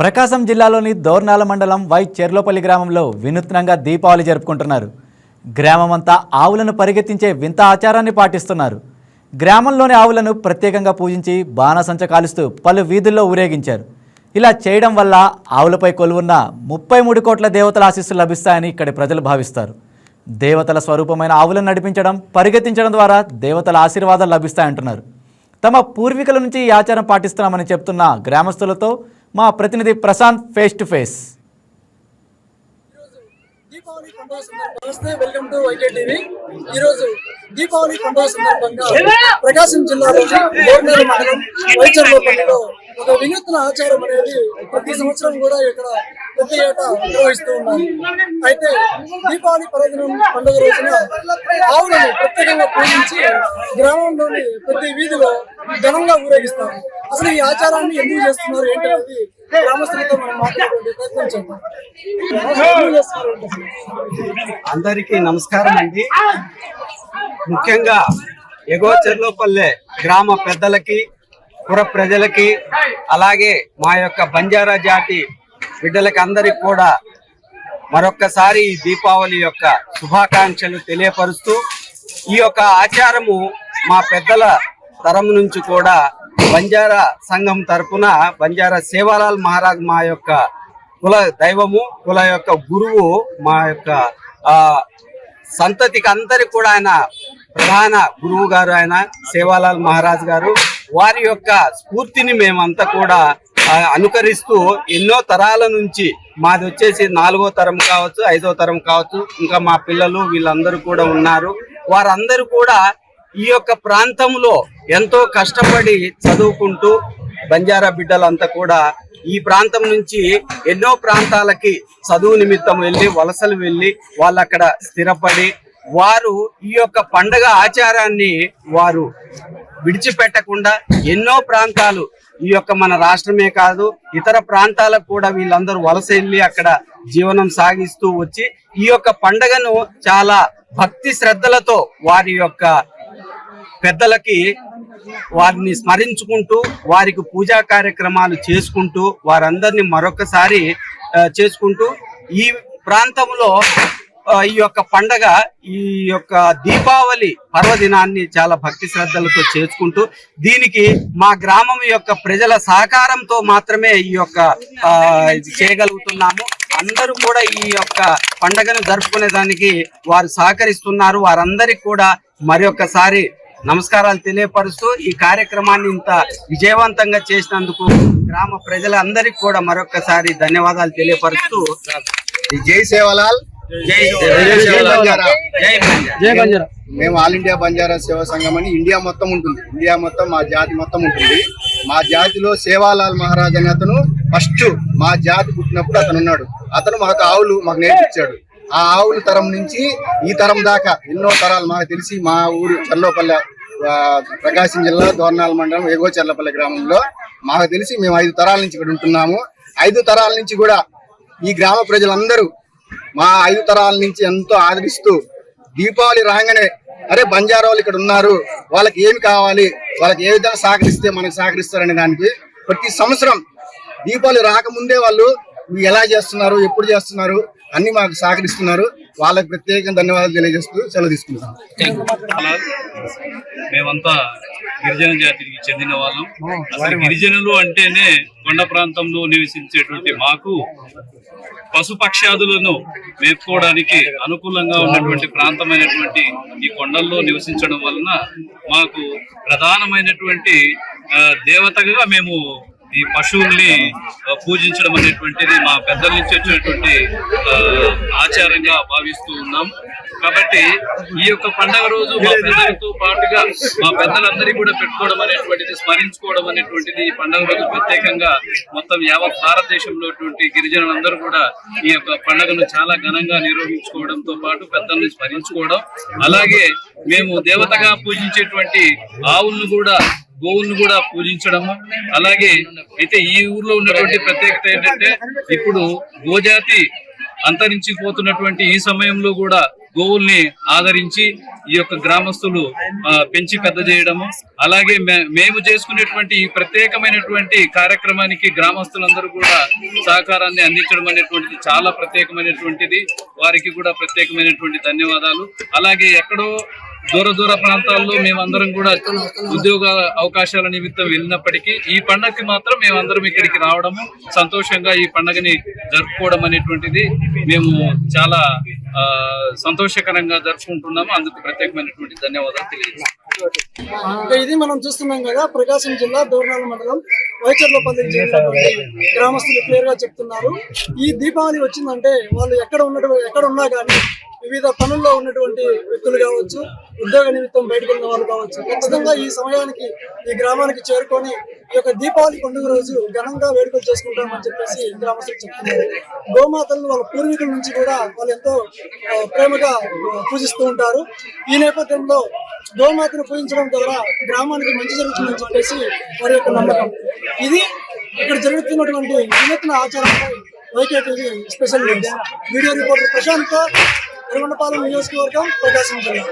ప్రకాశం జిల్లాలోని దోర్నాల మండలం వై చెర్లోపల్లి గ్రామంలో వినూత్నంగా దీపావళి జరుపుకుంటున్నారు. గ్రామమంతా ఆవులను పరిగెత్తించే వింత ఆచారాన్ని పాటిస్తున్నారు. గ్రామంలోని ఆవులను ప్రత్యేకంగా పూజించి బాణసంచ కాలుస్తూ పలు వీధుల్లో ఊరేగించారు. ఇలా చేయడం వల్ల ఆవులపై కొలువున్న ముప్పై మూడు కోట్ల దేవతల ఆశీస్సులు లభిస్తాయని ఇక్కడి ప్రజలు భావిస్తారు. దేవతల స్వరూపమైన ఆవులను నడిపించడం పరిగెత్తించడం ద్వారా దేవతల ఆశీర్వాదాలు లభిస్తాయంటున్నారు. తమ పూర్వీకుల నుంచి ఈ ఆచారం పాటిస్తున్నామని చెప్తున్న గ్రామస్తులతో మా ప్రతినిధి Prashant face to face Deepavali పండుగ సందర్భంగా నమస్తే వెల్కమ్ టు వైకే టీవీ ఈ రోజు దీపావళి పండుగ సందర్భంగా ప్రకాశం జిల్లాలో గోర్నూరు మండలం వైచర్లపల్లిలో ఒక వినూత్న ఆచారం అనేది ప్రతి సంవత్సరం కూడా ఇక్కడ ప్రతి ఏటా నిర్వహిస్తూ ఉన్నారు. అయితే దీపావళి పర్వదినం పండుగ రోజున ఆవులను ప్రత్యేకంగా పూజించి గ్రామంలోని ప్రతి వీధిలో ఘనంగా ఊరేగిస్తారు. అసలు ఈ ఆచారాన్ని ఎందుకు చేస్తున్నారు ఏంటనేది గ్రామస్తులతో మనం ప్రయత్నం చేద్దాం. ఏంటి అందరికీ నమస్కారం అండి. ముఖ్యంగా ఎగో చెర్లోపల్లె గ్రామ పెద్దలకి పుర ప్రజలకి అలాగే మా యొక్క బంజారా జాతి బిడ్డలకి అందరికి కూడా మరొక్కసారి ఈ దీపావళి యొక్క శుభాకాంక్షలు తెలియపరుస్తూ ఈ యొక్క ఆచారము మా పెద్దల తరం నుంచి కూడా బంజారా సంఘం తరపున బంజారా సేవాలాల్ మహారాజ్ మా యొక్క కుల దైవము కుల యొక్క గురువు మా యొక్క ఆ సంతతికి అందరికి కూడా ఆయన ప్రధాన గురువు గారు ఆయన సేవాలాల్ మహారాజ్ గారు. వారి యొక్క స్ఫూర్తిని మేమంతా కూడా అనుకరిస్తూ ఎన్నో తరాల నుంచి మాది వచ్చేసి నాలుగో తరం కావచ్చు ఐదో తరం కావచ్చు ఇంకా మా పిల్లలు వీళ్ళందరూ కూడా ఉన్నారు. వారందరూ కూడా ఈ యొక్క ప్రాంతంలో ఎంతో కష్టపడి చదువుకుంటూ బంజారా బిడ్డలంతా కూడా ఈ ప్రాంతం నుంచి ఎన్నో ప్రాంతాలకి చదువు నిమిత్తం వెళ్ళి వలసలు వెళ్ళి వాళ్ళు అక్కడ స్థిరపడి వారు ఈ యొక్క పండగ ఆచారాన్ని వారు విడిచిపెట్టకుండా ఎన్నో ప్రాంతాలు ఈ యొక్క మన రాష్ట్రమే కాదు ఇతర ప్రాంతాలకు కూడా వీళ్ళందరూ వలస వెళ్ళి అక్కడ జీవనం సాగిస్తూ వచ్చి ఈ యొక్క పండగను చాలా భక్తి శ్రద్ధలతో వారి యొక్క పెద్దలకి వారిని స్మరించుకుంటూ వారికి పూజా కార్యక్రమాలు చేసుకుంటూ వారందరినీ మరొకసారి చేసుకుంటూ ఈ ప్రాంతంలో ఈ యొక్క పండగ ఈ యొక్క దీపావళి పర్వదినాన్ని చాలా భక్తి శ్రద్ధలతో చేసుకుంటూ దీనికి మా గ్రామం యొక్క ప్రజల సహకారంతో మాత్రమే ఈ యొక్క ఆ, ఇది చేయగలుగుతున్నాము. అందరూ కూడా ఈ యొక్క పండగను జరుపుకునే దానికి వారు సహకరిస్తున్నారు. వారందరికి కూడా మరొకసారి నమస్కారాలు తెలియపరుస్తూ ఈ కార్యక్రమాన్ని ఇంత విజయవంతంగా చేసినందుకు గ్రామ ప్రజలందరికీ కూడా మరొకసారి ధన్యవాదాలు తెలియపరుస్తూ. జై సేవలాల్. జై జై సేవలాల్. బంజారా. జై బంజారా. మేము ఆల్ ఇండియా బంజారా సేవా సంఘం అని ఇండియా మొత్తం ఉంటుంది ఇండియా మొత్తం మా జాతి మొత్తం ఉంటుంది మా జాతిలో సేవాలాల్ మహారాజ్ అనే అతను ఫస్ట్ మా జాతి పుట్టినప్పుడు అతను ఉన్నాడు అతను మాకు ఆవులు మాకు నేర్పించాడు ఆ ఆవుల తరం నుంచి ఈ తరం దాకా ఎన్నో తరాలు మాకు తెలిసి మా ఊరు చర్లోపల్లె ఆ, ప్రకాశం జిల్లా దోర్నాల మండలం ఎగో చర్లపల్లి గ్రామంలో మాకు తెలిసి మేము ఐదు తరాల నుంచి ఇక్కడ ఉంటున్నాము ఐదు తరాల నుంచి కూడా ఈ గ్రామ ప్రజలందరూ మా ఐదు తరాల నుంచి ఎంతో ఆదరిస్తూ దీపావళి రాగానే అరే బంజారా వాళ్ళు ఇక్కడ ఉన్నారు వాళ్ళకి ఏమి కావాలి వాళ్ళకి ఏ విధంగా సహకరిస్తే మనకు సహకరిస్తారనే దానికి ప్రతి సంవత్సరం దీపావళి రాకముందే వాళ్ళు ఎలా చేస్తున్నారు ఎప్పుడు చేస్తున్నారు అన్ని మాకు సహకరిస్తున్నారు వాళ్ళకి ప్రత్యేకంగా ధన్యవాదాలు తెలియజేస్తూ సెలవు తీసుకుంటాం మేమంతా గిరిజన జాతికి చెందిన వాళ్ళం. అసలు గిరిజనులు అంటేనే కొండ ప్రాంతంలో నివసించేటువంటి మాకు పశుపక్ష్యాదులను మేపుకోవడానికి అనుకూలంగా ఉన్నటువంటి ప్రాంతమైనటువంటి ఈ కొండల్లో నివసించడం వలన మాకు ప్రధానమైనటువంటి దేవతగా మేము ఈ పశువుల్ని పూజించడం అనేటువంటిది మా పెద్దల నుంచి వచ్చినటువంటి ఆచారంగా భావిస్తూ ఉన్నాం. కాబట్టి ఈ యొక్క పండగ రోజు మా పెద్దలతో పాటుగా మా పెద్దలందరికీ కూడా పెట్టుకోవడం అనేటువంటిది స్మరించుకోవడం అనేటువంటిది ఈ పండగ రోజు ప్రత్యేకంగా మొత్తం యావత్ భారతదేశంలోటువంటి గిరిజనులందరూ కూడా ఈ యొక్క పండుగను చాలా ఘనంగా నిర్వహించుకోవడంతో పాటు పెద్దల్ని స్మరించుకోవడం. అలాగే మేము దేవతగా పూజించేటువంటి ఆవులను కూడా గోవులను కూడా పూజించడము. అలాగే అయితే ఈ ఊర్లో ఉన్నటువంటి ప్రత్యేకత ఏంటంటే ఇప్పుడు గోజాతి అంతరించిపోతున్నటువంటి ఈ సమయంలో కూడా గోవుల్ని ఆదరించి ఈ యొక్క గ్రామస్తులు పెంచి పెద్ద చేయడము. అలాగే మే- మేము చేసుకునేటువంటి ఈ ప్రత్యేకమైనటువంటి కార్యక్రమానికి గ్రామస్తులందరూ కూడా సహకారాన్ని అందించడం అనేటువంటిది చాలా ప్రత్యేకమైనటువంటిది. వారికి కూడా ప్రత్యేకమైనటువంటి ధన్యవాదాలు. అలాగే ఎక్కడో దూర దూర ప్రాంతాల్లో మేమందరం కూడా ఉద్యోగ అవకాశాల నిమిత్తం వెళ్ళినప్పటికీ ఈ పండగకి మాత్రం మేమందరం ఇక్కడికి రావడము సంతోషంగా ఈ పండగని జరుపుకోవడం అనేటువంటిది మేము చాలా ఆ, సంతోషకరంగా జరుపుకుంటున్నాము. అందుకు ప్రత్యేకమైనటువంటి ధన్యవాదాలు తెలియజేస్తాం ఇది మనం చూస్తున్నాం కదా ప్రకాశం జిల్లా దూరణాల మండలం. వైచర్లపల్లికి చెందినటువంటి గ్రామస్తులు క్లియర్గా చెప్తున్నారు. ఈ దీపావళి వచ్చిందంటే వాళ్ళు ఎక్కడ ఉన్నటువంటి ఎక్కడ ఉన్నా కానీ వివిధ పనుల్లో ఉన్నటువంటి వ్యక్తులు కావచ్చు ఉద్యోగ నిమిత్తం బయటకు వెళ్ళిన వాళ్ళు కావచ్చు ఖచ్చితంగా ఈ సమయానికి ఈ గ్రామానికి చేరుకొని ఈ యొక్క దీపావళి పండుగ రోజు ఘనంగా వేడుకలు చేసుకుంటామని చెప్పేసి గ్రామస్తులు చెప్తున్నారు. గోమాతలను వాళ్ళ పూర్వీకుల నుంచి కూడా వాళ్ళు ఎంతో ప్రేమగా పూజిస్తూ ఉంటారు. ఈ నేపథ్యంలో గోమాతను పూజించడం ద్వారా గ్రామానికి మంచి జరుగుతుందని చెప్పేసి వారి యొక్క నమ్మకం. ఇది ఇక్కడ జరుగుతున్నటువంటి వినూత్న ఆచారంపై YKTV special news. Video reporter Prashant Thiruvanapalem నియోజకవర్గం ప్రకాశం జిల్లా.